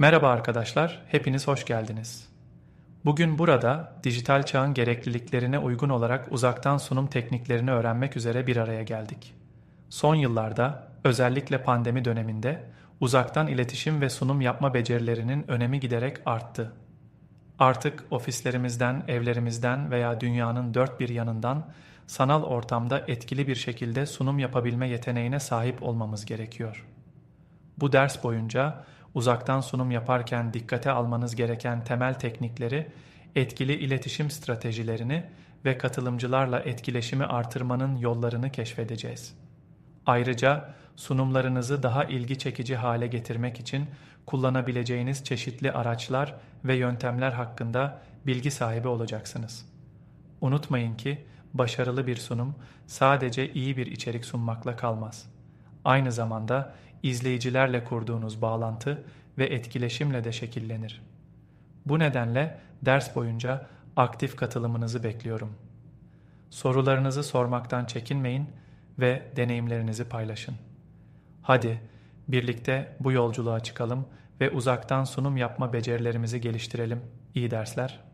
Merhaba arkadaşlar, hepiniz hoş geldiniz. Bugün burada dijital çağın gerekliliklerine uygun olarak uzaktan sunum tekniklerini öğrenmek üzere bir araya geldik. Son yıllarda, özellikle pandemi döneminde, uzaktan iletişim ve sunum yapma becerilerinin önemi giderek arttı. Artık ofislerimizden, evlerimizden veya dünyanın dört bir yanından sanal ortamda etkili bir şekilde sunum yapabilme yeteneğine sahip olmamız gerekiyor. Bu ders boyunca uzaktan sunum yaparken dikkate almanız gereken temel teknikleri, etkili iletişim stratejilerini ve katılımcılarla etkileşimi artırmanın yollarını keşfedeceğiz. Ayrıca sunumlarınızı daha ilgi çekici hale getirmek için kullanabileceğiniz çeşitli araçlar ve yöntemler hakkında bilgi sahibi olacaksınız. Unutmayın ki başarılı bir sunum sadece iyi bir içerik sunmakla kalmaz. Aynı zamanda izleyicilerle kurduğunuz bağlantı ve etkileşimle de şekillenir. Bu nedenle ders boyunca aktif katılımınızı bekliyorum. Sorularınızı sormaktan çekinmeyin ve deneyimlerinizi paylaşın. Hadi birlikte bu yolculuğa çıkalım ve uzaktan sunum yapma becerilerimizi geliştirelim. İyi dersler.